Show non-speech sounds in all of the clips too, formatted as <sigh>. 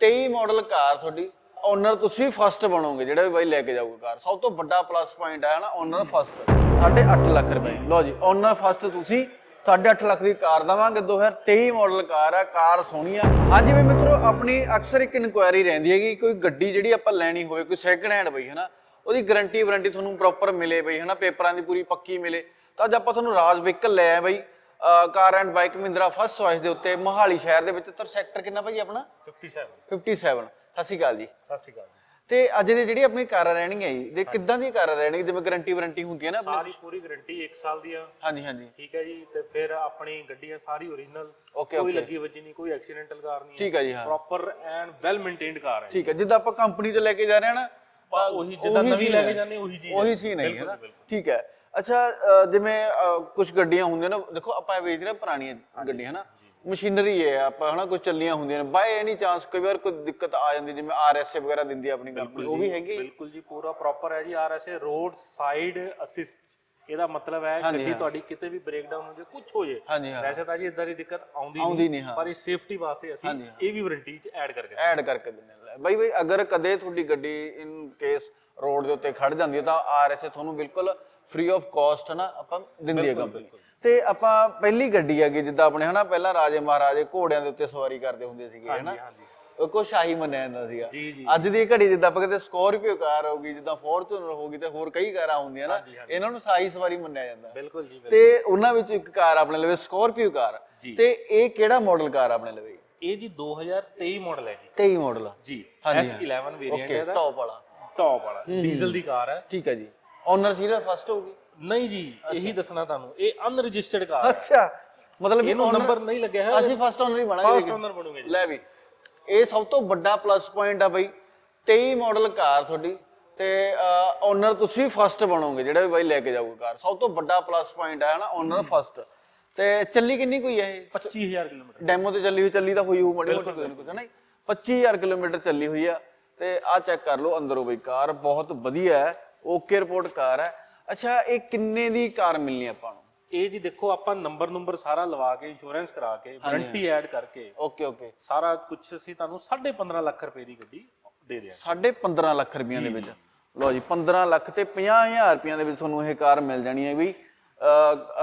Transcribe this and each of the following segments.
23 model ਕਾਰ ਤੁਹਾਡੀ owner ਤੁਸੀਂ first ਬਣੋਗੇ, ਜਿਹੜਾ ਵੀ ਬਾਈ ਲੈ ਕੇ ਜਾਊਗਾ ਕਾਰ। ਸਭ ਤੋਂ ਵੱਡਾ ਪਲੱਸ ਪੁਆਇੰਟ ਹੈ ਨਾ ਓਨਰ ਫਸਟ 8.5 ਲੱਖ ਰੁਪਏ। ਲਓ ਜੀ ਓਨਰ ਫਸਟ ਤੁਸੀਂ 8.5 ਲੱਖ ਦੀ ਕਾਰ ਦਵਾਂਗੇ 2023 ਮਾਡਲ ਕਾਰ ਆ, ਕਾਰ ਸੋਹਣੀ ਆ। ਹਾਂਜੀ ਵੀ ਮਿੱਤਰੋ, ਆਪਣੀ ਅਕਸਰ ਇੱਕ ਇਨਕੁਆਇਰੀ ਰਹਿੰਦੀ ਹੈਗੀ, ਕੋਈ ਗੱਡੀ ਜਿਹੜੀ ਆਪਾਂ ਲੈਣੀ ਹੋਵੇ, ਕੋਈ ਸੈਕਿੰਡ ਹੈਂਡ ਬਈ, ਹਨਾ, ਉਹਦੀ ਗਾਰੰਟੀ ਵਾਰੰਟੀ ਤੁਹਾਨੂੰ ਪ੍ਰੋਪਰ ਮਿਲੇ ਬਈ, ਹਨਾ, ਪੇਪਰਾਂ ਦੀ ਪੂਰੀ ਪੱਕੀ ਮਿਲੇ। ਤਾਂ ਅੱਜ ਆਪਾਂ ਤੁਹਾਨੂੰ ਰਾਜ ਵਹੀਕਲ ਲੈ ਆਏ ਬਈ। Car and bike Mahindra first choice ਦੇ ਉੱਤੇ ਮੋਹਾਲੀ ਸ਼ਹਿਰ ਦੇ ਵਿੱਚ ਤਰ ਸੈਕਟਰ ਕਿੰਨਾ ਭਾਈ ਆਪਣਾ? 57 57 ਸਤਿ ਸ਼੍ਰੀ ਅਕਾਲ ਜੀ। ਸਤਿ ਸ਼੍ਰੀ ਅਕਾਲ ਤੇ ਅੱਜ ਦੀ ਜਿਹੜੀ ਆਪਣੀ ਕਾਰਾਂ ਰਹਿਣਗੀਆਂ ਜੀ ਜੇ ਕਿੱਦਾਂ ਦੀ ਕਾਰਾਂ ਰਹਿਣਗੀਆਂ? ਜਿਵੇਂ ਗਾਰੰਟੀ ਵਾਰੰਟੀ ਹੁੰਦੀ ਹੈ ਨਾ ਆਪਣੀ? ਸਾਰੀ ਪੂਰੀ ਗਾਰੰਟੀ 1 ਸਾਲ ਦੀ ਆ ਹਾਂਜੀ ਹਾਂਜੀ। ਠੀਕ ਹੈ ਜੀ ਤੇ ਫਿਰ ਆਪਣੀ ਗੱਡੀਆਂ ਸਾਰੀ ਓਰੀਜਨਲ ਓਕੇ ਕੋਈ ਓਕੇ ਲੱਗੀ ਵੱਜੀ ਨਹੀਂ ਕੋਈ ਐਕਸੀਡੈਂਟਲ ਕਾਰ ਨਹੀਂ ਠੀਕ ਹੈ ਜੀ ਹਾਂ। Proper and well maintained car ਹੈ ਠੀਕ ਹੈ ਜਿੱਦਾਂ ਆਪਾਂ ਕੰਪਨੀ ਤੋਂ ਲੈ ਕੇ ਜਾ ਰਹੇ ਹਾਂ ਨਾ ਉਹੀ ਜਿੱਦਾਂ ਉਹੀ ਨਵੀਂ ਚੀਜ਼ ਲੈ ਹੈ। ਕੇ ਜਾਂਦੇ ਉਹੀ ਚੀਜ਼ ਉਹੀ ਹੈ। ਸੀ ਨਹੀਂ ਹੈ ਨਾ? ਬਿਲਕੁਲ। ਠੀਕ ਹੈ। ਅੱਛਾ ਅ, ਜਿਵੇਂ ਕੁਝ ਗੱਡੀਆਂ ਹੁੰਦੀਆਂ ਨੇ ਦੇਖੋ ਆਪਾਂ ਵੇਚ ਰਹੇ ਹਾਂ ਪੁਰਾਣੀਆਂ ਗੱਡੀਆਂ ਹਨਾ? ਮਸ਼ੀਨਰੀ ਹੈ ਆਪਾਂ ਹਨਾ ਕੁਝ ਚੱਲੀਆਂ ਹੁੰਦੀਆਂ ਨੇ। ਬਾਈ ਐਨੀ ਚਾਂਸ ਕਈ ਵਾਰ ਕੋਈ ਦਿੱਕਤ ਆ ਜਾਂਦੀ ਜਿਵੇਂ ਆਰਐਸਏ ਵਗੈਰਾ ਦਿੰਦੀ ਆਪਣੀ ਕੰਪਨੀ ਉਹ ਵੀ ਹੈਗੀ ਬਿਲਕੁਲ ਜੀ ਪੂਰਾ ਪ੍ਰੋਪਰ ਹੈ ਜੀ ਆਰਐਸਏ ਰੋਡ ਸਾਈਡ ਅਸਿਸਟ ਇਹਦਾ ਮਤਲਬ ਹੈ ਗੱਡੀ ਤੁਹਾਡੀ ਕਿਤੇ ਵੀ ਬ੍ਰੇਕਡਾਊਨ ਹੋ ਜਾਏ ਕੁਝ ਹੋ ਜਾਏ। ਹਾਂਜੀ ਹਾਂ। ਵੈਸੇ ਤਾਂ ਜੀ ਇਦਾਂ ਦੀ ਦਿੱਕਤ ਆਉਂਦੀ ਆਉਂਦੀ ਨਹੀਂ ਹਾਂ। ਪਰ ਇਸ ਸੇਫਟੀ ਵਾਸਤੇ ਅਸੀਂ ਇਹ ਵੀ ਵਾਰੰਟੀ ਚ ਐਡ ਕਰਕੇ ਐਡ ਕਰਕੇ ਦਿੰਦੇ ਨੇ ਬਾਈ ਬਾਈ ਅਗਰ ਕਦੇ ਤੁਹਾਡੀ ਗੱਡੀ ਇਨ ਕੇਸ ਰੋਡ ਦੇ ਉੱਤੇ ਖੜ ਜਾਂਦੀ ਹੈ ਤਾਂ ਆਰਐਸਏ ਤੁਹਾਨੂੰ ਬਿਲਕੁਲ ਫ੍ਰੀ ਆਫ ਕਾਸਟ ਨਾ ਆਪਾਂ ਦਿੰਦੀ ਹੈ ਕੰਪਨੀ ਤੇ ਆਪਾਂ ਪਹਿਲੀ ਗੱਡੀ ਹੈਗੀ ਜਿੱਦਾਂ ਆਪਣੇ ਹਨਾ ਪਹਿਲਾਂ ਰਾਜੇ ਮਹਾਰਾਜੇ ਘੋੜਿਆਂ ਦੇ ਉੱਤੇ ਸਵਾਰੀ ਕਰਦੇ ਹੁੰਦੇ ਸੀਗੇ ਹਨਾ। ਕੋ ਸ਼ਾਹੀ ਮੰਨਿਆ ਜਾਂਦਾ ਸੀਗਾ। ਅੱਜ ਦੀ ਘੜੀ ਜਿੱਦਾਂ ਆਪਾਂ ਕਹਿੰਦੇ ਸਕੋਰਪੀਓ ਕਾਰ ਹੋਗੀ ਜਿੱਦਾਂ ਫੋਰਚੂਨਰ ਹੋਗੀ ਤੇ ਹੋਰ ਕਈ ਕਾਰਾਂ ਹੁੰਦੀਆਂ ਨਾ। ਇਹਨਾਂ ਨੂੰ ਸ਼ਾਹੀ ਸਵਾਰੀ ਮੰਨਿਆ ਜਾਂਦਾ। ਬਿਲਕੁਲ ਜੀ। ਤੇ ਉਹਨਾਂ ਵਿੱਚ ਇੱਕ ਕਾਰ ਆਪਣੇ ਲਵੇ ਸਕੋਰਪੀਓ ਕਾਰ। ਤੇ ਇਹ ਕਿਹੜਾ ਮਾਡਲ ਕਾਰ ਆਪਣੇ ਲਵੇ? ਇਹ ਜੀ 2023 ਮਾਡਲ ਹੈ ਜੀ। 23 ਮਾਡਲ ਜੀ ਹਾਂਜੀ, S11 ਵੇਰੀਐਂਟ ਹੈ ਇਹਦਾ। ਟੌਪ ਵਾਲਾ। ਟੌਪ ਵਾਲਾ। ਡੀਜ਼ਲ ਦੀ ਕਾਰ ਹੈ। ਠੀਕ ਹੈ ਜੀ। ਓਨਰ ਸੀਰੀਅਲ ਫਸਟ ਹੋਊਗੀ? ਨਹੀਂ ਜੀ ਇਹੀ ਦੱਸਣਾ ਤੁਹਾਨੂੰ। ਇਹ ਅਨਰਜਿਸਟਰਡ ਕਾਰ ਹੈ। ਅੱਛਾ ਮਤਲਬ ਇਹਨੂੰ ਨੰਬਰ ਨਹੀਂ ਲੱਗਿਆ ਹੈ ਅਸੀਂ ਫਸਟ ਓਨਰ ਹੀ ਬਣਾਂਗੇ ਫਸਟ ਓਨਰ ਬਣੂਗੇ ਜੀ। ਲੈ ਵੀ ਇਹ ਸਭ ਤੋਂ ਵੱਡਾ ਪਲੱਸ ਪੁਆਇੰਟ ਆ ਬਈ 23 ਮਾਡਲ ਕਾਰ ਤੁਹਾਡੀ ਤੇ ਓਨਰ ਤੁਸੀਂ ਫਸਟ ਬਣੋਗੇ ਜਿਹੜਾ ਵੀ ਬਾਈ ਲੈ ਕੇ ਜਾਊਗਾ ਕਾਰ ਸਭ ਤੋਂ ਵੱਡਾ ਪਲੱਸ ਪੁਆਇੰਟ ਹੈ ਨਾ ਓਨਰ ਫਸਟ ਤੇ ਚੱਲੀ ਕਿੰਨੀ ਕੋਈ ਹੈ ਇਹ? 25000 ਕਿਲੋਮੀਟਰ। ਡੈਮੋ ਤੇ ਚੱਲੀ ਹੋਈ ਚੱਲੀ ਤਾਂ ਹੋਈ ਹੋਊ ਮੜੀ ਮੋਟੀ ਕੁਝ ਕੁਝ ਨਹੀਂ 25000 ਕਿਲੋਮੀਟਰ ਚੱਲੀ ਹੋਈ ਆ ਤੇ ਆ ਚੈੱਕ ਕਰ ਲਓ ਅੰਦਰੋਂ ਬਈ ਕਾਰ ਬਹੁਤ ਵਧੀਆ ਹੈ। ਓਕੇ ਰਿਪੋਰਟ ਕਾਰ ਹੈ। ਅੱਛਾ ਇਹ ਕਿੰਨੇ ਦੀ ਕਾਰ ਮਿਲਣੀ ਆਪਾਂ ਨੂੰ? ਇਹ ਜੀ ਦੇਖੋ ਆਪਾਂ ਨੰਬਰ ਨੰਬਰ ਸਾਰਾ ਲਵਾ ਕੇ ਇੰਸ਼ੋਰੈਂਸ ਕਰਾ ਕੇ ਵਾਰੰਟੀ ਐਡ ਕਰਕੇ ਓਕੇ ਓਕੇ ਸਾਰਾ ਕੁਝ ਅਸੀਂ ਤੁਹਾਨੂੰ 15.5 ਲੱਖ ਰੁਪਏ ਦੀ ਗੱਡੀ ਦੇ ਦਿਆਂਗੇ। ਸਾਢੇ 15 ਲੱਖ ਰੁਪਈਆਂ ਦੇ ਵਿੱਚ। ਲਓ ਜੀ 15 ਲੱਖ ਤੇ 50000 ਰੁਪਈਆਂ ਦੇ ਵਿੱਚ ਤੁਹਾਨੂੰ ਇਹ ਕਾਰ ਮਿਲ ਜਾਣੀ ਹੈ ਵੀ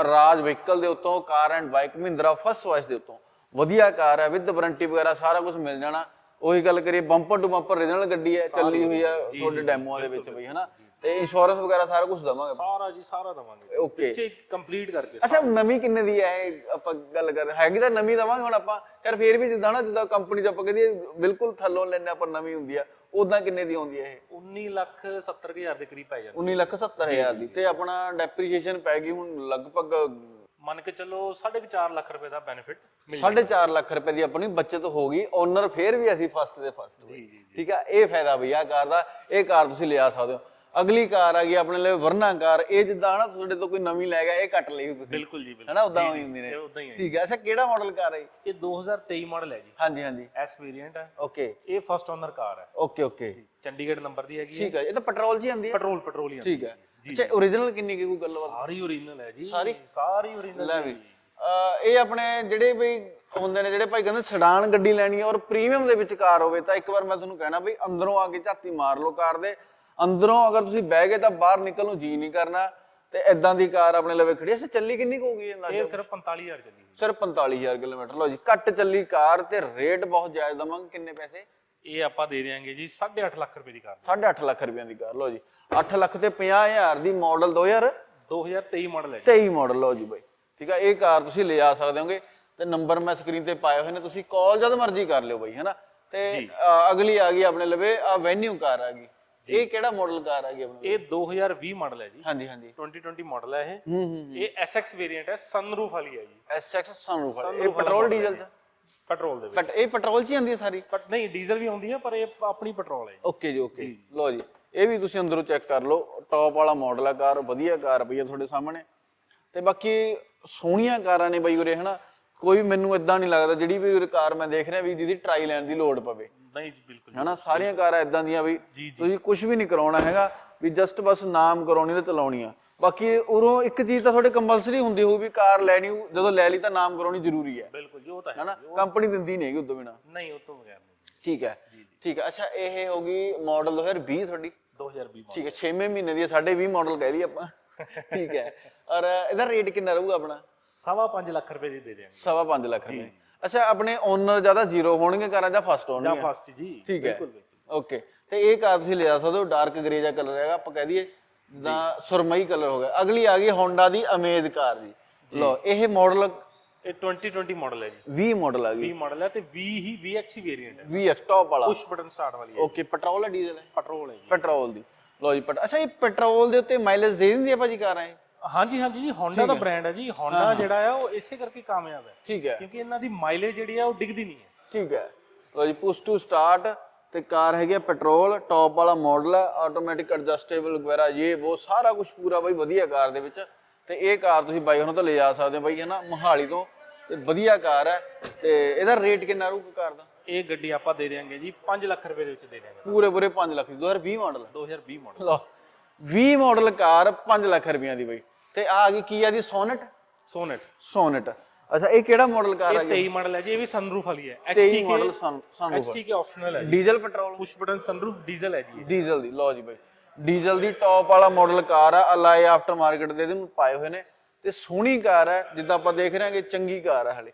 ਰਾਜ ਵਹੀਕਲ ਦੇ ਉੱਤੋਂ car and bike Mahindra first choice ਦੇ ਉੱਤੋਂ। ਵਧੀਆ ਕਾਰ ਹੈ ਵਿਦ ਵਾਰੰਟੀ ਵਗੈਰਾ ਸਾਰਾ ਕੁਝ ਮਿਲ ਜਾਣਾ। ਉਹੀ ਗੱਲ ਕਰੀਏ ਬੰਪਰ ਟੂ ਬੰਪਰ ਰੀਜਨਲ ਗੱਡੀ ਹੈ ਚੱਲੀ ਹੋਈ ਹੈ ਤੁਹਾਡੇ ਡੈਮੋਆਂ ਦੇ ਵਿੱਚ ਬਈ ਹਨਾ? ਤੇ ਇੰਸ਼ੋਰੈਂਸ ਵਗੈਰਾ ਸਾਰਾ ਕੁਝ ਦਵਾਂਗੇ ਸਾਰਾ ਜੀ ਸਾਰਾ ਦਵਾਂਗੇ। ਓਕੇ। ਪਿੱਛੇ ਕੰਪਲੀਟ ਕਰਕੇ ਅੱਛਾ ਨਵੀਂ ਕਿੰਨੇ ਦੀ ਹੈ ਇਹ? ਆਪਾਂ ਗੱਲ ਕਰ ਹੈਗੀ ਤਾਂ ਨਵੀਂ ਦਵਾਂਗੇ ਹੁਣ ਆਪਾਂ। ਯਾਰ ਫੇਰ ਵੀ ਜਿੱਦਾਂ ਨਾ ਜਿੱਦਾਂ ਕੰਪਨੀ ਚ ਆਪਾਂ ਕਹਦੇ ਬਿਲਕੁਲ ਥੱਲੋਂ ਲੈਣੇ ਆਪਾਂ ਨਵੀਂ ਹੁੰਦੀ ਆ। ਉਦਾਂ ਕਿੰਨੇ ਦੀ ਆਉਂਦੀ ਹੈ ਇਹ? 19 ਲੱਖ 70 ਹਜ਼ਾਰ ਦੇ ਕਰੀਬ ਪੈ ਜਾਂਦੀ 19 ਲੱਖ 70 ਹਜ਼ਾਰ ਦੀ। ਤੇ ਆਪਣਾ ਡੈਪਰੀਸ਼ੀਏਸ਼ਨ ਪੈ ਗਈ ਹੁਣ ਲਗਭਗ ਮੰਨ ਕੇ ਚੱਲੋ 4.5 ਲੱਖ ਰੁਪਏ ਦਾ ਬੈਨੀਫਿਟ ਮਿਲ 4.5 ਲੱਖ ਰੁਪਏ ਦੀ ਆਪਣੀ ਬਚਤ ਹੋ ਗਈ ਓਨਰ ਫੇਰ ਵੀ ਅਸੀਂ ਫਸਟ ਦੇ ਫਸਟ ਜੀ ਠੀਕ ਆ? ਇਹ ਫਾਇਦਾ ਬਈ ਆ ਕਾਰ ਦਾ ਇਹ ਕਾਰ ਤੁਸੀਂ ਲਿਆ ਸਕਦੇ ਹੋ। ਅਗਲੀ ਕਾਰ ਆ ਗਈ ਆਪਣੇ ਲਈ ਵਰਨਾ ਕਾਰ ਇਹ ਜਿੱਦਾਂ ਹਨਾ ਤੁਹਾਡੇ ਤੋਂ ਕੋਈ ਨਵੀਂ ਲੈ ਗਿਆ ਇਹ ਕੱਟ ਲਈ ਤੁਸੀਂ। ਬਿਲਕੁਲ ਜੀ ਬਿਲਕੁਲ। ਹਨਾ ਉਦਾਂ ਹੋਈ ਹੁੰਦੀ ਨੇ। ਉਦਾਂ ਹੀ ਹੈ ਠੀਕ ਹੈ ਅੱਛਾ ਕਿਹੜਾ ਮਾਡਲ ਕਾਰ ਹੈ ਇਹ? 2023 ਮਾਡਲ ਹੈ ਜੀ। ਹਾਂਜੀ ਹਾਂਜੀ। ਐਸ ਵੇਰੀਐਂਟ ਹੈ। ਓਕੇ। ਇਹ ਫਸਟ ਓਨਰ ਕਾਰ ਹੈ। Okay okay. ਚੰਡੀਗੜ੍ਹ ਨੰਬਰ ਦੀ ਹੈਗੀ ਹੈ। ਠੀਕ ਹੈ ਇਹ ਤਾਂ ਪੈਟਰੋਲ 'ਚ ਹੀ ਆਉਂਦੀ ਹੈ। ਪੈਟਰੋਲ ਪੈਟਰੋਲ ਹੀ ਠੀਕ ਹੈ ਅੱਛਾ origignal ਕਿੰਨੀ ਕੀ ਕੋਈ ਗੱਲਬਾਤ? ਸਾਰੀ ਓਰੀਜਨਲ ਹੈ ਜੀ। ਸਾਰੀ? ਸਾਰੀ ਓਰੀਜਨਲ ਲੈ ਵੀ। ਅਹ ਇਹ ਆਪਣੇ ਜਿਹੜੇ ਬਈ ਹੁੰਦੇ ਨੇ ਜਿਹੜੇ ਭਾਈ ਕਹਿੰਦੇ ਸਡਾਨ ਗੱਡੀ ਲੈਣੀ ਹੈ ਔਰ ਪ੍ਰੀਮੀਅਮ ਦੇ ਵਿੱਚ ਕਾਰ ਹੋਵੇ ਤਾਂ ਇੱਕ ਵਾਰ ਮੈਂ ਤੁਹਾਨੂੰ ਕਹਿਣਾ ਬਈ ਅੰਦਰੋਂ ਆ ਕੇ ਝਾਤੀ ਮਾਰ ਲਓ ਕਾਰ ਦੇ। ਅੰਦਰੋਂ ਅਗਰ ਤੁਸੀਂ ਬਹਿ ਗਏ ਤਾਂ ਬਾਹਰ ਨਿਕਲ ਨੂੰ ਜੀ ਨਹੀਂ ਕਰਨਾ। ਤੇ ਐਦਾਂ ਦੀ ਕਾਰ ਆਪਣੇ ਲਵੇ ਖੜੀ ਅੱਛਾ ਚੱਲੀ ਕਿੰਨੀ ਕੁ ਹੋਊਗੀ ਇਹ ਇਹ ਸਿਰਫ 45000 ਚੱਲੀ ਹੋਈ ਸਿਰਫ 45000 ਕਿਲੋਮੀਟਰ। ਲਓ ਜੀ ਘੱਟ ਚੱਲੀ ਕਾਰ ਤੇ ਰੇਟ ਬਹੁਤ ਜਾਇਜ਼ ਦਵਾਂਗੇ। ਕਿੰਨੇ ਪੈਸੇ? ਇਹ ਆਪਾਂ ਦੇ ਦੇਾਂਗੇ ਜੀ 8.5 ਲੱਖ ਰੁਪਏ ਦੀ ਕਾਰ। 8.5 ਲੱਖ ਰੁਪਈਆਂ ਦੀ ਕਾਰ ਲਓ ਜੀ। 8 ਲੱਖ ਤੇ 50000 ਦੀ ਮਾਡਲ 2000 2023 ਮਾਡਲ ਹੈ ਜੀ। 23 ਮਾਡਲ ਲਓ ਜੀ ਬਾਈ। ਠੀਕ ਆ ਇਹ ਕਾਰ ਤੁਸੀਂ ਲੈ ਆ ਸਕਦੇ ਹੋਗੇ ਤੇ ਨੰਬਰ ਮੈਂ ਸਕਰੀਨ ਤੇ ਪਾਏ ਹੋਏ ਨੇ ਤੁਸੀਂ ਕਾਲ ਜਦ ਮਰਜ਼ੀ ਕਰ ਲਿਓ ਬਾਈ ਹੈਨਾ? ਤੇ ਅਗਲੀ ਆ ਗਈ ਆਪਣੇ ਲਵੇ ਆ ਵੈਨਿਊ ਕਾਰ ਆ ਗਈ। ਇਹ ਕਿਹੜਾ ਮਾਡਲ ਕਾਰ ਆ ਗਈ ਆਪਣੇ ਇਹ 2020 ਮਾਡਲ ਹੈ ਜੀ। ਹਾਂਜੀ ਹਾਂਜੀ। 2020 ਮਾਡਲ ਹੈ ਇਹ। ਹੂੰ ਹੂੰ ਇਹ SX ਵੇਰੀਐਂਟ ਹੈ ਸਨਰੂਫ ਵਾਲੀ ਹੈ ਜੀ। ਐਸਐਕਸ ਸਨਰੂਫ ਇਹ ਪੈਟਰੋਲ ਡੀਜ਼ਲ ਹੈ ਪੈਟਰੋਲ ਦੇ ਵਿੱਚ। ਇਹ ਪੈਟਰੋਲ ਚ ਹੀ ਆਉਂਦੀ ਹੈ ਸਾਰੀ? ਬਟ ਨਹੀਂ ਡੀਜ਼ਲ ਵੀ ਆਉਂਦੀ ਹੈ ਪਰ ਇਹ ਆਪਣੀ ਪੈਟਰੋਲ ਹੈ ਜੀ। ਓਕੇ ਜੀ ਓਕੇ। ਲਓ ਜੀ ਇਹ ਵੀ ਤੁਸੀਂ ਅੰਦਰੋਂ ਚੈੱਕ ਕਰ ਲਓ। ਟੌਪ ਵਾਲਾ ਮਾਡਲ ਆ ਕਾਰ ਵਧੀਆ ਕਾਰ ਪਈ ਆ ਤੁਹਾਡੇ ਸਾਹਮਣੇ। ਤੇ ਬਾਕੀ ਸੋਹਣੀਆਂ ਕਾਰਾਂ ਨੇ ਬਈ ਉਰੇ ਹਨਾ? ਕੋਈ ਮੈਨੂੰ ਇਦਾਂ ਨਹੀਂ ਲੱਗਦਾ ਜਿਹੜੀ ਵੀ ਉਰੇ ਕਾਰ ਮੈਂ ਦੇਖ ਰਿਹਾ ਵੀ ਜਿਹਦੀ ਟਰਾਈ ਲੈਣ ਦੀ ਲੋੜ ਪਵੇ। ਨਹੀਂ ਜੀ ਬਿਲਕੁਲ। ਹਨਾ ਸਾਰੀਆਂ ਕਾਰਾਂ ਇਦਾਂ ਦੀਆਂ ਜੀ। ਤੁਸੀਂ ਕੁਝ ਵੀ ਨਹੀਂ ਕਰਾਉਣਾ ਹੈਗਾ ਵੀ ਜਸਟ ਬਸ ਨਾਮ ਕਰਾਉਣੀ ਤੇ ਚਲਾਉਣੀ ਆ ਬਾਕੀ ਉਰੋਂ ਇੱਕ ਚੀਜ਼ ਤਾਂ ਤੁਹਾਡੇ ਕੰਪਲਸਰੀ ਹੁੰਦੀ ਹੋਊ ਵੀ ਕਾਰ ਲੈਣੀ ਜਦੋਂ ਲੈ ਲਈ ਤਾਂ ਨਾਮ ਕਰਾਉਣੀ ਜ਼ਰੂਰੀ ਹੈ। ਬਿਲਕੁਲ ਜੀ ਉਹ ਤਾਂ ਹੈ। ਹਨਾ ਕੰਪਨੀ ਦਿੰਦੀ ਨਹੀਂ ਹੈਗੀ ਉਦੋਂ ਬਿਨਾ। ਨਹੀਂ ਉਹ ਤੋਂ ਬਗੈਰ ਨਹੀਂ। ਠੀਕ ਹੈ। ਠੀਕ ਹੈ ਅੱਛਾ ਇਹ ਹੋ ਗਈ ਮਾਡਲ 2020 ਤੁਹਾਡੀ। 2020 ਠੀਕ ਹੈ 6ਵੇਂ ਮਹੀਨੇ ਦੀ ਹੈ, ਸਾਡੇ 20 ਮਾਡਲ ਕਹਿ ਦਈਏ ਆਪਾਂ। ਠੀਕ ਹੈ। <laughs> ਔਰ ਇਹਦਾ ਰੇਟ ਕਿੰਨਾ ਰਹੂਗਾ ਆਪਣਾ? ਸਵਾ 5 ਲੱਖ ਰੁਪਏ ਦੀ ਦੇ ਸਵਾ ਪੰਜ ਲੱਖ ਰੁਪਏ। ਅੱਛਾ ਆਪਣੇ ਓਨਰ ਜ਼ਿਆਦਾ ਜ਼ੀਰੋ ਹੋਣਗੇ ਕਾਰਾਂ ਜਾਂ ਫਸਟ ਜਾਂ ਹੋਣਗੇ ਫਸਟ ਜੀ ਠੀਕ ਹੈ। ਬਿਲਕੁਲ ਬਿਲਕੁਲ। ਓਕੇ ਤੇ ਇਹ ਕਾਰ ਤੁਸੀਂ ਲਿਆ ਸਕਦੇ ਹੋ ਡਾਰਕ ਗ੍ਰੇ ਦਾ ਕਲਰ ਹੈਗਾ ਆਪਾਂ ਕਹਿ ਦਈਏ ਜਿੱਦਾਂ ਸੁਰਮਈ ਕਲਰ ਹੋ ਗਿਆ। ਅਗਲੀ ਆ ਗਈ ਹੋਂਡਾ ਦੀ ਅਮੇਜ਼ ਕਾਰ ਦੀ ਲਓ ਇਹ ਮਾਡਲ ਇਹ 2020 ਮਾਡਲ ਹੈ ਜੀ। 20 ਮਾਡਲ ਆ ਗਈ। 20 ਮਾਡਲ ਹੈ ਤੇ 20 ਹੀ VX ਵੇਰੀਐਂਟ ਹੈ। 20 ਟੌਪ ਵਾਲਾ। ਪੁਸ਼ ਬਟਨ ਸਟਾਰਟ ਵਾਲੀ ਹੈ। ਓਕੇ ਪੈਟਰੋਲ ਹੈ ਡੀਜ਼ਲ ਹੈ? ਪੈਟਰੋਲ ਹੈ ਜੀ। ਪੈਟਰੋਲ ਦੀ। ਲਓ ਜੀ ਪਟ ਅੱਛਾ ਇਹ ਪੈਟਰੋਲ ਦੇ ਉੱਤੇ ਮਾਈਲੇਜ ਦੇ ਦਿੰਦੀ ਹੈ ਭਾਜੀ ਕਾਰਾਂ ਇਹ? ਹਾਂਜੀ ਹਾਂਜੀ ਜੀ Honda ਦਾ ਬ੍ਰਾਂਡ ਹੈ ਜੀ। Honda ਜਿਹੜਾ ਆ ਉਹ ਇਸੇ ਕਰਕੇ ਕਾਮਯਾਬ ਹੈ। ਠੀਕ ਹੈ। ਕਿਉਂਕਿ ਇਹਨਾਂ ਦੀ ਮਾਈਲੇਜ ਜਿਹੜੀ ਆ ਉਹ ਡਿੱਗਦੀ ਨਹੀਂ ਹੈ। ਠੀਕ ਹੈ। ਲਓ ਜੀ ਪੁਸ਼ ਟੂ ਸਟਾਰਟ ਤੇ ਕਾਰ ਹੈਗੀ ਹੈ ਪੈਟਰੋਲ ਟੌਪ ਵਾਲਾ ਮਾਡਲ ਹੈ ਆਟੋਮੈਟਿਕ ਐਡਜਸਟੇਬਲ ਵਗੈਰਾ ਇਹ ਉਹ ਸਾਰਾ ਕੁਝ ਪੂਰਾ ਬਾਈ ਵਧੀਆ ਕਾਰ ਦੇ ਵਿੱਚ। ਤੇ ਇਹ ਕਾਰ ਤੁਸੀਂ ਬਾਈ ਉਹਨਾਂ ਤੋਂ ਲੈ ਜਾ ਸਕਦੇ ਹੋ ਬਾਈ ਹੈ ਨਾ ਮੋਹਾਲੀ ਤੋਂ। ਤੇ ਵਧੀਆ ਕਾਰ ਹੈ। ਤੇ ਇਹਦਾ ਰੇਟ ਕਿੰਨਾ ਰਹੂਗਾ ਕਾਰ ਦਾ? ਇਹ ਗੱਡੀ ਆਪਾਂ ਦੇ ਦੇਵਾਂਗੇ ਜੀ 5 ਲੱਖ ਰੁਪਏ ਦੇ ਵਿੱਚ ਦੇ ਦੇਵਾਂਗੇ ਪੂਰੇ ਪੂਰੇ 5 ਲੱਖ ਦੀ 2020 ਮਾਡਲ 2020 ਮਾਡਲ ਲਓ 20 ਮਾਡਲ ਕਾਰ 5 ਲੱਖ ਰੁਪਈਆਂ ਦੀ ਬਾਈ। ਤੇ ਆ ਆ ਗਈ ਕੀ ਆ ਦੀ ਸੋਨਟ? ਸੋਨਟ। ਸੋਨਟ। ਅੱਛਾ ਇਹ ਕਿਹੜਾ ਮਾਡਲ ਕਾਰ ਆ ਇਹ 23 ਮਾਡਲ ਹੈ ਜੀ ਇਹ ਵੀ ਸਨਰੂਫ ਵਾਲੀ ਹੈ। 23 HTK model sunroof HTK optional ਹੈ diesel petrol push button sunroof diesel ਹੈ ਜੀ। ਡੀਜ਼ਲ ਦੀ ਲਓ ਜੀ ਬਾਈ। ਡੀਜ਼ਲ ਦੀ ਟੌਪ ਵਾਲਾ ਮਾਡਲ ਕਾਰ ਆ ਅਲਾਈ ਆਫਟਰ ਮਾਰਕੀਟ ਦੇ ਇਹਨੂੰ ਪਾਏ ਹੋਏ ਨੇ। ਤੇ ਸੋਹਣੀ ਕਾਰ ਹੈ ਜਿੱਦਾਂ ਆਪਾਂ ਦੇਖ ਰਹੇ ਹਾਂਗੇ ਚੰਗੀ ਕਾਰ ਹੈ ਹਲੇ।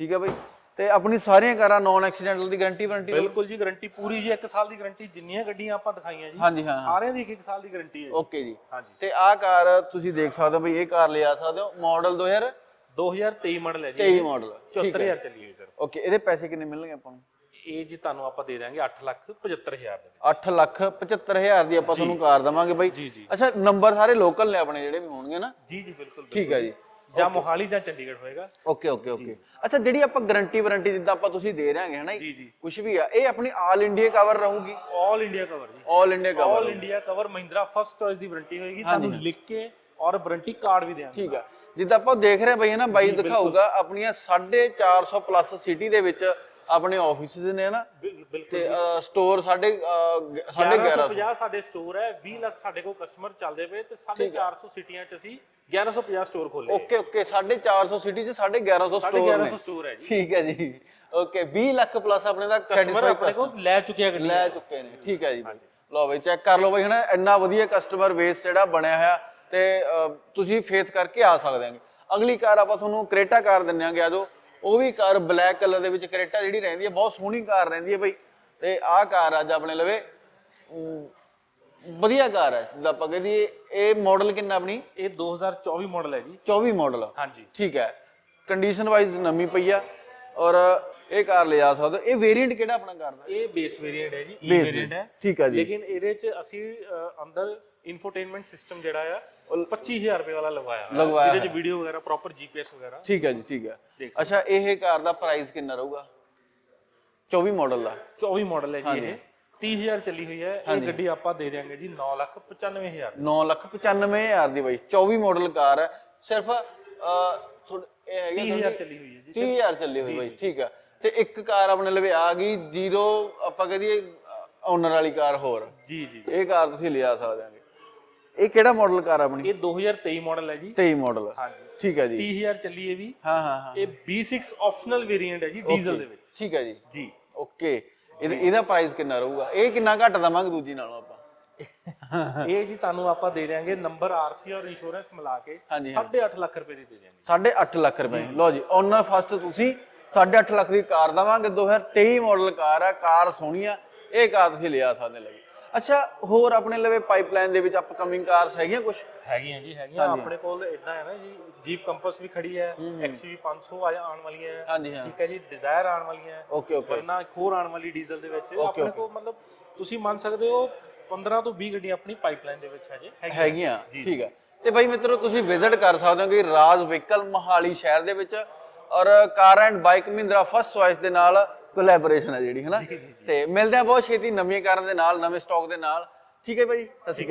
ਠੀਕ ਹੈ ਬਾਈ? ਤੇ ਆਪਣੀ ਸਾਰੀਆਂ ਕਾਰਾਂ ਨੌਨ ਐਕਸੀਡੈਂਟਲ ਦੀ ਗਾਰੰਟੀ ਵਾਰੰਟੀ ਬਿਲਕੁਲ ਜੀ ਗਾਰੰਟੀ ਪੂਰੀ ਜੀ 1 ਸਾਲ ਦੀ ਗਾਰੰਟੀ ਜਿੰਨੀਆਂ ਗੱਡੀਆਂ ਆਪਾਂ ਦਿਖਾਈਆਂ ਜੀ ਹਾਂਜੀ ਹਾਂ। ਸਾਰਿਆਂ ਦੀ 1 ਸਾਲ ਦੀ ਗਾਰੰਟੀ ਹੈ ਓਕੇ ਜੀ। ਹਾਂਜੀ। ਤੇ ਆਹ ਕਾਰ ਤੁਸੀਂ ਦੇਖ ਸਕਦੇ ਹੋ ਬਈ ਇਹ ਕਾਰ ਲਿਆ ਸਕਦੇ ਹੋ ਮਾਡਲ 2023 2023 ਮਾਡਲ ਹੈ ਜੀ। ਮਾਡਲ 74000 ਚੱਲੀ ਹੋਈ ਸਰ ਓਕੇ ਇਹਦੇ ਪੈਸੇ ਕਿੰਨੇ ਮਿਲਣਗੇ ਆਪਾਂ ਨੂੰ? ਇਹ ਜੀ ਤੁਹਾਨੂੰ ਆਪਾਂ ਦੇ ਦਾਂਗੇ 8 ਲੱਖ 75000 ਦੇ 8 ਲੱਖ 75000 ਦੀ ਆਪਾਂ ਤੁਹਾਨੂੰ ਕਾਰ ਦਵਾਂਗੇ ਬਾਈ। ਅੱਛਾ ਨੰਬਰ ਸਾਰੇ ਲੋਕਲ ਨੇ ਆਪਣੇ ਜਿਹੜੇ ਵੀ ਹੋਣਗੇ ਨਾ? ਜੀ ਜੀ ਬਿਲਕੁਲ ਠੀਕ ਹੈ ਜੀ। ਜਾਂ ਮੋਹਾਲੀ ਜਾਂ ਚੰਡੀਗੜ੍ਹ ਹੋਏਗਾ। ਓਕੇ ਓਕੇ ਓਕੇ ਅੱਛਾ ਜਿਹੜੀ ਆਪਾਂ ਗਾਰੰਟੀ ਵਾਰੰਟੀ ਜਿੱਦਾਂ ਆਪਾਂ ਤੁਸੀਂ ਦੇ ਰਹੇ ਹਾਂ ਹਨਾ ਜੀ? ਜੀ ਕੁਝ ਵੀ ਆ ਇਹ ਆਪਣੀ ਆਲ ਇੰਡੀਆ ਕਵਰ ਰਹੂਗੀ? 올 ਇੰਡੀਆ ਕਵਰ ਜੀ। All India cover 올 India cover Mahindra first choice ਦੀ ਵਾਰੰਟੀ ਹੋਏਗੀ ਤੁਹਾਨੂੰ ਲਿਖ ਕੇ ਔਰ ਵਾਰੰਟੀ ਕਾਰਡ ਵੀ ਦੇਵਾਂਗੇ ਠੀਕ ਆ। ਜਿੱਦਾਂ ਆਪਾਂ ਦੇਖ ਰਹੇ ਬਈ ਨਾ ਬਾਈ ਦਿਖਾਊਗਾ ਆਪਣੀਆਂ 450 ਪਲੱਸ ਸਿਟੀ ਦੇ ਵਿੱਚ ਆਪਣੇ ਆਫਿਸਿਸ ਨੇ ਨਾ? ਤੇ ਸਟੋਰ ਸਾਡੇ ਅਹ, ਗ- ਸਾਢੇ 1100 1150 ਸਾਡੇ ਸਟੋਰ ਹੈ 20 ਲੱਖ ਸਾਡੇ ਕੋਲ ਕਸਟਮਰ ਚੱਲਦੇ ਪਏ ਤੇ 450 ਸਿਟੀਆਂ ਚ ਅਸੀਂ 1150 ਸਟੋਰ ਖੋਲੇ ਓਕੇ ਓਕੇ 450 ਸਿਟੀ ਚ 1150 ਸਟੋਰ 1150 ਨੇ। ਸਟੋਰ ਹੈ ਜੀ। ਠੀਕ ਹੈ ਜੀ। ਓਕੇ 20 ਲੱਖ ਪਲੱਸ ਆਪਣੇ ਦਾ ਕਸਟਮਰ ਆਪਣੇ ਕੋਲ ਲੈ ਚੁੱਕਿਆ ਗੱਡੀ ਲੈ ਚੁੱਕੇ ਨੇ। ਠੀਕ ਹੈ ਜੀ। ਲਓ ਬਈ ਚੈੱਕ ਕਰ ਲਓ ਬਈ ਹਨਾ ਇੰਨਾ ਵਧੀਆ ਕਸਟਮਰ ਬੇਸ ਜਿਹੜਾ ਬਣਿਆ ਹੋਇਆ ਤੇ ਤੁਸੀਂ ਫੇਥ ਕਰਕੇ ਆ ਸਕਦੇ ਆਂਗੇ ਅਗਲੀ ਕਾਰ ਆਪਾਂ ਤੁਹਾਨੂੰ ਕ੍ਰੇਟਾ ਕਾਰ ਦਿੰਨੇ ਆਂਗੇ ਆਜੋ ਉਹ ਵੀ ਕਾਰ ਬਲੈਕ ਕਲਰ ਦੇ ਵਿੱਚ ਕ੍ਰੇਟਾ ਜਿਹੜੀ ਰਹਿੰਦੀ ਹੈ ਬਹੁਤ ਸੋਹਣੀ ਕਾਰ ਰਹਿੰਦੀ ਹੈ ਬਈ। ਤੇ ਆਹ ਕਾਰ ਅੱਜ ਆਪਣੇ ਲਵੇ ਵਧੀਆ ਕਾਰ ਹੈ ਜਿੱਦਾਂ ਆਪਾਂ ਕਹਦੇ ਇਹ ਮਾਡਲ ਕਿੰਨਾ ਆਪਣੀ? ਇਹ 2024 ਮਾਡਲ ਹੈ ਜੀ। 24 ਮਾਡਲ ਹਾਂਜੀ। ਠੀਕ ਹੈ। ਕੰਡੀਸ਼ਨ ਵਾਈਜ਼ ਨਵੀਂ ਪਈ ਆ ਔਰ ਇਹ ਕਾਰ ਲਿਆ ਸਕਦੇ ਹੋ। ਇਹ ਵੇਰੀਐਂਟ ਕਿਹੜਾ ਆਪਣਾ ਕਾਰ ਦਾ? ਇਹ ਬੇਸ ਵੇਰੀਐਂਟ ਹੈ ਜੀ ਈ Base ਵੇਰੀਐਂਟ ਹੈ। ਠੀਕ ਹੈ ਜੀ। ਲੇਕਿਨ ਇਹਦੇ ਚ ਅਸੀਂ ਅ, ਅੰਦਰ ਇਨਫੋਟੇਨਮੈਂਟ ਸਿਸਟਮ ਜਿਹੜਾ ਆ ਉਹ 25000 ਰੁਪਏ ਵਾਲਾ ਲਗਵਾਇਆ। ਹੋਇਆ। ਲਗਵਾਇਆ ਇਹਦੇ ਚ ਵੀਡੀਓ ਵਗੈਰਾ ਪ੍ਰੋਪਰ ਜੀਪੀਐਸ ਵਗੈਰਾ। ਠੀਕ ਹੈ ਜੀ ਠੀਕ ਹੈ। ਦੇਖ ਅੱਛਾ ਇਹ ਕਾਰ ਦਾ ਪ੍ਰਾਈਸ ਕਿੰਨਾ ਰਹੂਗਾ? 24 ਮਾਡਲ ਦਾ। 24 ਮਾਡਲ ਹੈ ਜੀ ਇਹ। 30000 ਚੱਲੀ ਹੋਈ ਹੈ ਇਹ ਗੱਡੀ ਆਪਾਂ ਦੇ ਦਿਆਂਗੇ ਜੀ 995000 9 ਲੱਖ 95 ਹਜ਼ਾਰ ਦੀ ਬਾਈ 24 ਮਾਡਲ ਕਾਰ ਹੈ। ਸਿਰਫ ਇਹ ਹੈਗੀ 30000 ਚੱਲੀ ਹੋਈ ਹੈ ਜੀ 30000 ਚੱਲੀ ਹੋਈ ਬਾਈ ਠੀਕ ਆ। ਤੇ ਇੱਕ ਕਾਰ ਆਪਣੇ ਲਵੇ ਆ ਗਈ ਜ਼ੀਰੋ ਆਪਾਂ ਕਹਦੀਏ ਓਨਰ ਵਾਲੀ ਕਾਰ ਹੋਰ। ਜੀ ਜੀ ਇਹ ਕਾਰ ਤੁਸੀਂ ਲਿਆ ਸਕਦੇ ਆਂਗੇ। ਇਹ ਕਿਹੜਾ ਮਾਡਲ ਕਾਰ ਆਪਣੀ? ਇਹ 2023 ਮਾਡਲ ਹੈ ਜੀ। 23 ਮਾਡਲ ਹਾਂਜੀ। ਠੀਕ ਹੈ ਜੀ। 30000 ਚੱਲੀ ਇਹ ਵੀ। ਹਾਂ ਹਾਂ ਹਾਂ। ਇਹ B6 ਆਪਸ਼ਨਲ ਵੇਰੀਐਂਟ ਹੈ ਜੀ ਡੀਜ਼ਲ ਦੇ ਵਿੱਚ। ਠੀਕ ਹੈ ਜੀ। ਜੀ। ਓਕੇ। ਇਹਦਾ ਪ੍ਰਾਈਸ ਕਿੰਨਾ ਰਹੂਗਾ? ਇਹ ਕਿੰਨਾ ਘੱਟ ਦਵਾਂਗੇ ਦੂਜੀ ਨਾਲੋਂ ਆਪਾਂ? <laughs> ਇਹ ਜੀ ਤੁਹਾਨੂੰ ਆਪਾਂ ਦੇ ਦਿਆਂਗੇ ਨੰਬਰ ਆਰਸੀ ਔਰ ਇੰਸ਼ੋਰੈਂਸ ਮਿਲਾ ਕੇ 8.5 ਲੱਖ ਰੁਪਏ ਦੀ ਦੇ ਦਿਆਂਗੇ। 8.5 ਲੱਖ ਰੁਪਏ ਲਓ ਜੀ ਓਨਰ ਫਸਟ ਤੁਸੀਂ 8.5 ਲੱਖ ਦੀ ਕਾਰ ਦਵਾਂਗੇ 2023 ਮਾਡਲ ਕਾਰ ਆ ਕਾਰ ਸੋਹਣੀ ਆ ਇਹ ਕਾਰ ਤੁਸੀਂ ਲਿਆ ਸਕਦੇ ਲਵੇ ਅੱਛਾ ਹੋਰ ਆਪਣੇ ਲਵੇ ਪਾਈਪਲਾਈਨ ਦੇ ਵਿੱਚ ਅਪਕਮਿੰਗ ਕਾਰਸ ਹੈਗੀਆਂ ਕੁਝ ਹੈਗੀਆਂ ਜੀ ਹੈਗੀਆਂ। ਆਪਣੇ ਕੋਲ ਇਦਾਂ ਹੈ ਨਾ ਜੀ ਜੀਪ ਕੰਪਸ ਵੀ ਖੜੀ ਹੈ XUV 500 ਆ ਆਉਣ ਵਾਲੀਆਂ ਹੈ। ਹਾਂਜੀ ਹਾਂ। ਠੀਕ ਹੈ ਜੀ ਡਿਜ਼ਾਇਰ ਆਉਣ ਵਾਲੀਆਂ ਹੈ। ਓਕੇ ਓਕੇ ਵਰਨਾ ਇੱਕ ਹੋਰ ਆਉਣ ਵਾਲੀ ਡੀਜ਼ਲ ਦੇ ਵਿੱਚ। ਆਪਣੇ ਕੋਲ ਮਤਲਬ ਤੁਸੀਂ ਮੰਨ ਸਕਦੇ ਹੋ 15 ਤੋਂ 20 ਗੱਡੀਆਂ ਆਪਣੀ ਪਾਈਪਲਾਈਨ ਦੇ ਵਿੱਚ ਹਜੇ ਹੈਗੀਆਂ। ਹੈਗੀਆਂ ਠੀਕ ਹੈ। ਤੇ ਬਾਈ ਮਿੱਤਰੋ ਤੁਸੀਂ ਵਿਜ਼ਿਟ ਕਰ ਸਕਦੇ ਹੋ ਕਿ ਰਾਜ ਵਹੀਕਲ ਮਹਾਲੀ ਸ਼ਹਿਰ ਦੇ ਵਿੱਚ ਔਰ car and bike Mahindra first choice ਦੇ ਨਾਲ ਕੋਲੈਬੋਰੇਸ਼ਨ ਹੈ ਜਿਹੜੀ ਹੈ ਨਾ ਤੇ ਮਿਲਦੇ ਆ ਬਹੁਤ ਛੇਤੀ ਨਵੀਆਂ ਕਾਰਾਂ ਦੇ ਨਾਲ ਨਵੇਂ ਸਟਾਕ ਦੇ ਨਾਲ। ਠੀਕ ਹੈ ਭਾਈ? ਸਤਿ ਸ਼੍ਰੀ ਅਕਾਲ।